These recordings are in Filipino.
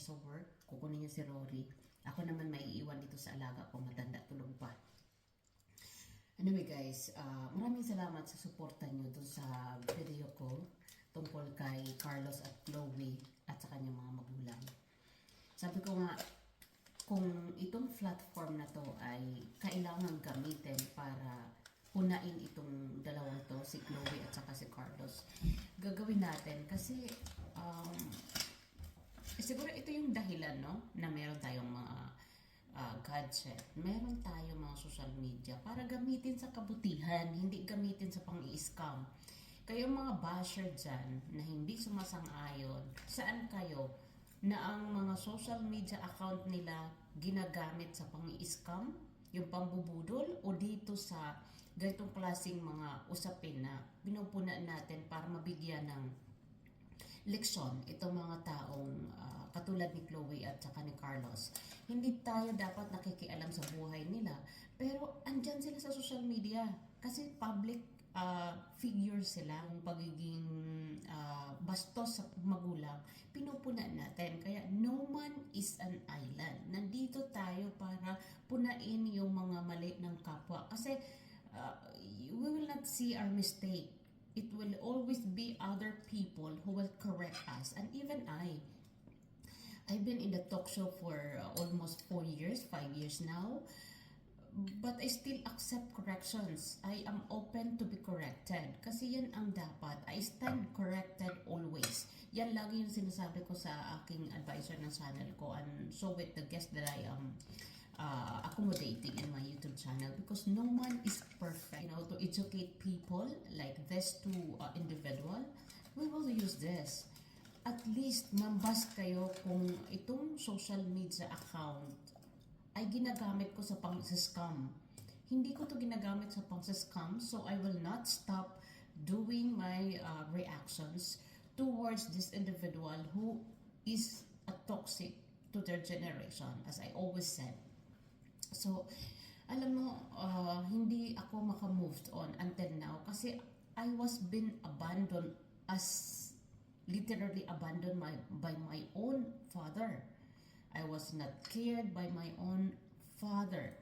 siya sa work. Kukunin niya si Rory. Ako naman maiiwan dito sa alaga ko. Matanda, tulog pa. Anyway guys, ah, maraming salamat sa suporta nyo dun sa video ko tungkol kay Carlos at Chloe at sa kanyang mga magulang. Sabi ko nga, kung itong platform na to ay kailangan gamitin para punain itong dalawang to, si Chloe at saka si Carlos, gagawin natin kasi um, siguro ito yung dahilan no na meron tayong mga ah, gadget, meron tayong mga social media para gamitin sa kabutihan, hindi gamitin sa pang-i-scam. Kayong mga basher dyan na hindi sumasang-ayon, saan kayo na ang mga social media account nila ginagamit sa pang-i-scam, yung pambubudol, o dito sa ganitong klaseng mga usapin na pinupunan natin para mabigyan ng leksyon itong mga taong ah, katulad ni Chloe at saka ni Carlos. Hindi tayo dapat nakikialam sa buhay nila, pero andyan sila sa social media kasi public ah, figure sila, ang pagiging ah, bastos sa magulang, pinupunan natin. Kaya no man is an island. Nandito tayo para punain yung mga mali ng kapwa. Kasi ah, we will not see our mistake it will always be other people who will correct us. And even i i've been in the talk show for uh, almost four years five years now but i still accept corrections. I am open to be corrected kasi yan ang dapat. I stand corrected always. Yan lagi yung sinasabi ko sa aking advisor ng channel ko and so with the guest that i am uh, accommodating in my YouTube channel because no one is perfect. You know, to educate people like this two uh, individual, we will use this. At least, mambas kayo kung itong social media account ay ginagamit ko sa pang-scam. Hindi ko to ginagamit sa pang-scam, so I will not stop doing my uh, reactions towards this individual who is a toxic to their generation, as I always said. So, alam mo, uh, hindi ako maka-moved on until now kasi I was been abandoned as literally abandoned my, by my own father. I was not cared by my own father.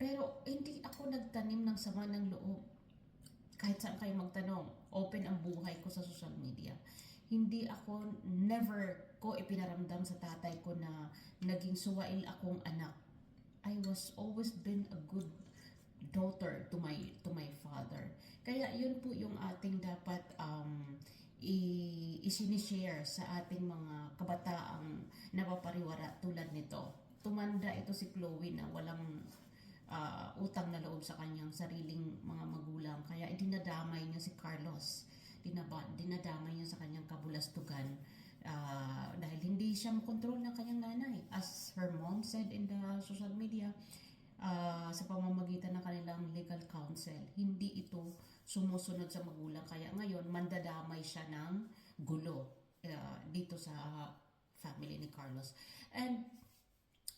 Pero hindi ako nagtanim ng sama ng loob. Kahit saan kayo magtanong, open ang buhay ko sa social media. Hindi ako, never ko ipinaramdam sa tatay ko na naging suwail akong anak I was always been a good daughter to my to my father. Kaya yun po yung ating dapat um i isinishare sa ating mga kabataang napapariwara tulad nito. Tumanda ito si Chloe na walang uh, utang na loob sa kanyang sariling mga magulang. Kaya dinadamay niya si Carlos. Dinaba, dinadamay niya sa kanyang kabulastugan uh, dahil hindi siya makontrol ng kanyang nanay. As her mom said in the social media, uh, sa pamamagitan ng kanilang legal counsel, hindi ito sumusunod sa magulang. Kaya ngayon, mandadamay siya ng gulo uh, dito sa family ni Carlos. And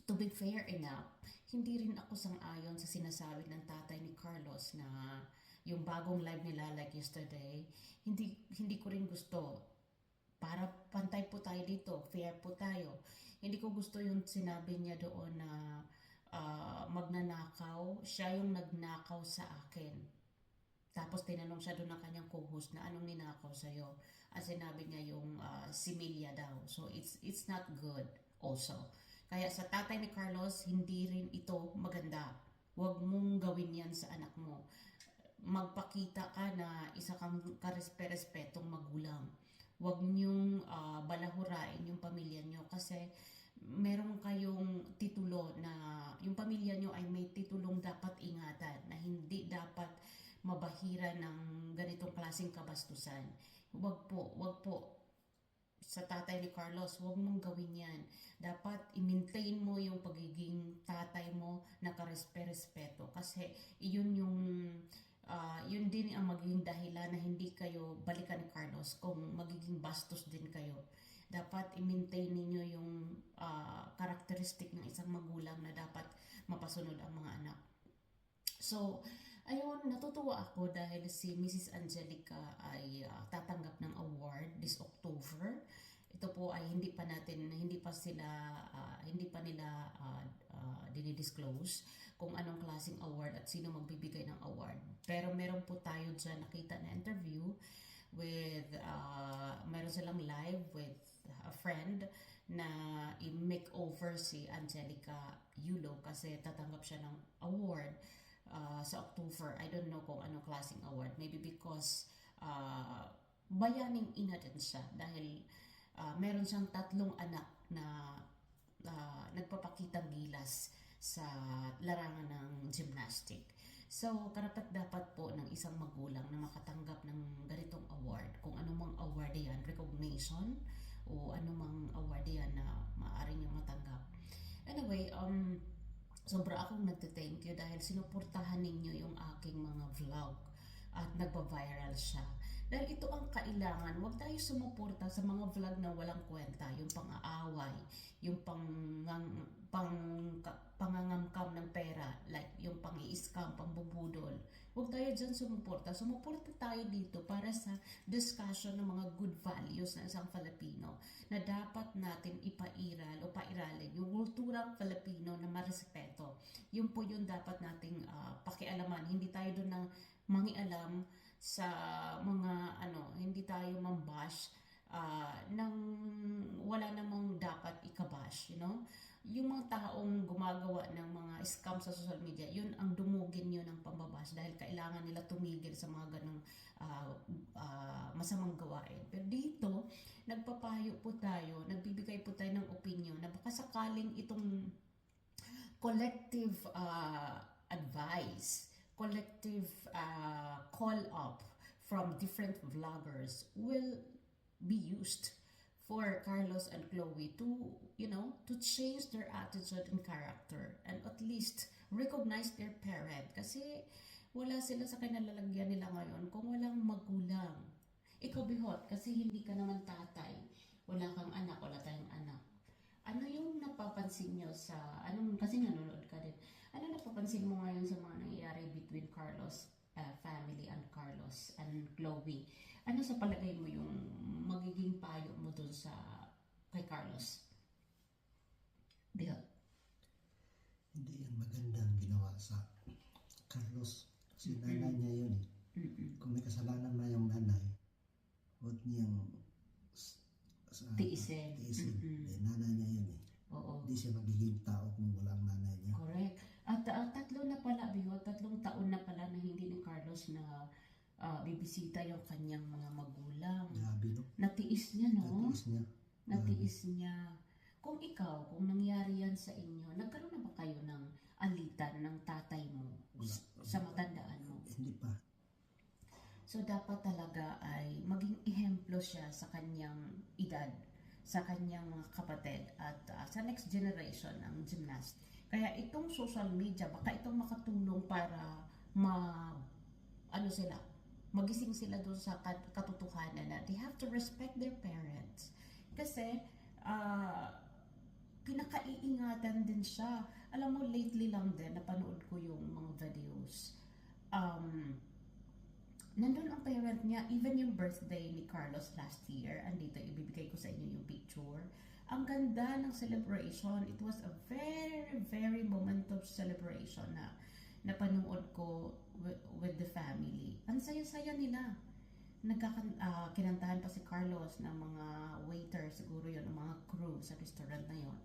to be fair enough, hindi rin ako sang-ayon sa sinasabi ng tatay ni Carlos na yung bagong live nila like yesterday, hindi hindi ko rin gusto para pantay po tayo dito, fair po tayo. Hindi ko gusto yung sinabi niya doon na uh, magnanakaw, siya yung nagnakaw sa akin. Tapos tinanong siya doon ng kanyang co-host na anong ninakaw sa'yo. At sinabi niya yung uh, similya daw. So it's, it's not good also. Kaya sa tatay ni Carlos, hindi rin ito maganda. Huwag mong gawin yan sa anak mo. Magpakita ka na isa kang karespe-respetong magulang Huwag niyong uh, balahurain yung pamilya niyo kasi meron kayong titulo na yung pamilya niyo ay may titulong dapat ingatan na hindi dapat mabahira ng ganitong klaseng kabastusan. Huwag po, huwag po sa tatay ni Carlos, huwag mong gawin yan. Dapat i-maintain mo yung pagiging tatay mo na karespe-respeto kasi iyon yung uh, yun din ang magiging dahilan na hindi kayo balikan ni Carlos kung magiging bastos din kayo. Dapat i-maintain ninyo yung uh, karakteristik ng isang magulang na dapat mapasunod ang mga anak. So, ayun, natutuwa ako dahil si Mrs. Angelica ay uh, tatanggap ng award this October. Ito po ay hindi pa natin hindi pa sila ah, hindi pa nila uh, dinidisclose kung anong klaseng award at sino magbibigay ng award. Pero meron po tayo dyan nakita na interview with uh, meron silang live with a friend na i-makeover si Angelica Yulo kasi tatanggap siya ng award uh, sa October. I don't know kung anong klaseng award. Maybe because uh, bayaning ina din siya dahil uh, meron siyang tatlong anak na uh, nagpapakitang gilas sa larangan ng gymnastic. So, karapat dapat po ng isang magulang na makatanggap ng ganitong award. Kung ano mang award yan, recognition, o ano mang award yan na maaari niyang matanggap. Anyway, um, sobra akong nagte-thank you dahil sinuportahan ninyo yung aking mga vlog at nagpa-viral siya. Dahil ito ang kailangan. Huwag tayo sumuporta sa mga vlog na walang kwenta. Yung pang-aaway, yung pang, pang, pangangamkam ng pera, like yung pang-i-scam, pambubudol. Huwag tayo dyan sumuporta. Sumuporta tayo dito para sa discussion ng mga good values ng isang Filipino na dapat natin ipairal o pairalin yung kulturang Filipino na marespeto. Yun po yung dapat nating uh, pakialaman. Hindi tayo doon ng mangialam sa mga ano, hindi tayo mambash uh, nang wala namang dapat ikabash, you know? Yung mga taong gumagawa ng mga scam sa social media, yun ang dumugin yun ng pambabash dahil kailangan nila tumigil sa mga ganong uh, uh, masamang gawain. Pero dito, nagpapayo po tayo, nagbibigay po tayo ng opinion na baka sakaling itong collective uh, advice collective uh, call up from different vloggers will be used for Carlos and Chloe to, you know, to change their attitude and character and at least recognize their parent kasi wala sila sa kinalalagyan nila ngayon kung walang magulang. Ikaw bihot kasi hindi ka naman tatay. Wala kang anak, wala tayong anak. Ano yung napapansin nyo sa, anong, kasi nanonood ka din, napapansin mo ngayon sa mga nangyayari between Carlos uh, family and Carlos and Chloe? Ano sa palagay mo yung magiging payo mo dun sa kay Carlos? Bill? Hindi yan magandang ginawa sa Carlos. Kasi Mm-mm. nanay niya yun eh. Mm-mm. Kung may kasalanan na yung nanay, huwag niyang sa, Tiisin. tiisin. Mm-mm. Eh, nanay niya yun eh. Oo. Hindi siya magiging tao kung walang nanay niya. Correct. At uh, tatlo na pala, Biho, tatlong taon na pala na hindi ni Carlos na uh, bibisita yung kanyang mga magulang. Grabe no? Natiis niya, no? Natiis niya. Natiis niya. Kung ikaw, kung nangyari yan sa inyo, nagkaroon na ba kayo ng alitan ng tatay mo Wala. sa matandaan mo? Hindi pa. So, dapat talaga ay maging ehemplo siya sa kanyang edad, sa kanyang mga kapatid, at uh, sa next generation ng gymnast. Kaya itong social media, baka itong makatulong para ma, ano sila, magising sila doon sa kat- katotohanan na they have to respect their parents. Kasi, ah, pinakaiingatan din siya. Alam mo, lately lang din, napanood ko yung mga videos. Um, nandun ang parent niya, even yung birthday ni Carlos last year, andito, ibibigay ko sa inyo yung picture. Ang ganda ng celebration. It was a very, very moment of celebration na napanood ko with, with the family. Ang saya-saya nila. Nagkakan, ah, kinantahan pa si Carlos ng mga waiter, siguro yun, ng mga crew sa restaurant na yon.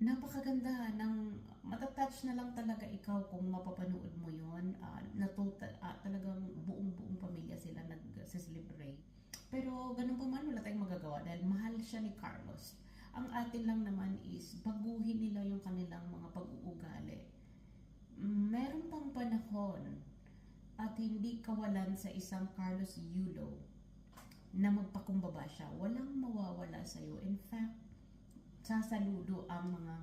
Napakaganda ng matatouch na lang talaga ikaw kung mapapanood mo yon. Uh, natuta, ah, talagang buong-buong pamilya sila nag-celebrate. Pero ganun pa man, wala tayong magagawa dahil mahal siya ni Carlos. Ang atin lang naman is baguhin nila yung kanilang mga pag-uugali. Meron pang panahon at hindi kawalan sa isang Carlos Yulo na magpakumbaba siya. Walang mawawala sa'yo. In fact, sasaludo ang mga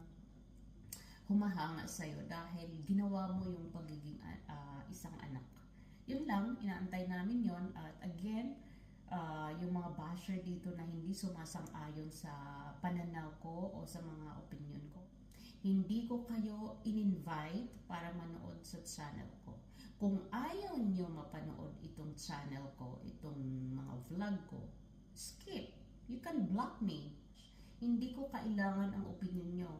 humahanga sa'yo dahil ginawa mo yung pagiging uh, isang anak. Yun lang, inaantay namin yon At again, uh, yung mga basher dito na hindi sumasang-ayon sa pananaw ko o sa mga opinion ko. Hindi ko kayo in-invite para manood sa channel ko. Kung ayaw nyo mapanood itong channel ko, itong mga vlog ko, skip. You can block me. Hindi ko kailangan ang opinion nyo.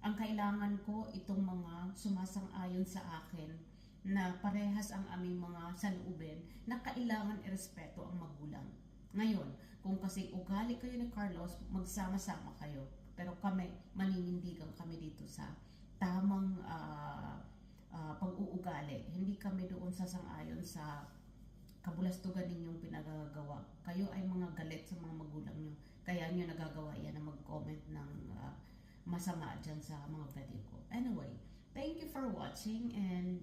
Ang kailangan ko itong mga sumasang-ayon sa akin na parehas ang aming mga saloobin na kailangan irespeto ang magulang. Ngayon, kung kasi ugali kayo ni Carlos, magsama-sama kayo. Pero kami, maninindigan kami dito sa tamang ah, ah, pag-uugali. Hindi kami doon sasang-ayon sa kabulastugan ninyong pinagagawa. Kayo ay mga galit sa mga magulang nyo. Kaya nyo nagagawa yan na mag-comment ng ah, masama dyan sa mga video ko. Anyway, thank you for watching and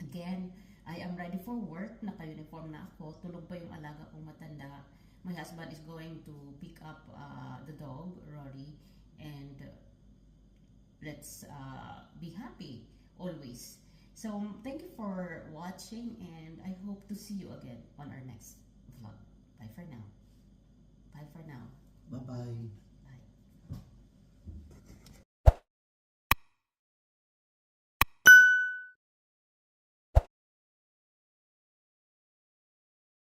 again, I am ready for work. Naka-uniform na ako. Tulog pa yung alaga kong matanda. My husband is going to pick up uh, the dog, Rory, and uh, let's uh, be happy always. So, thank you for watching and I hope to see you again on our next vlog. Bye for now. Bye for now.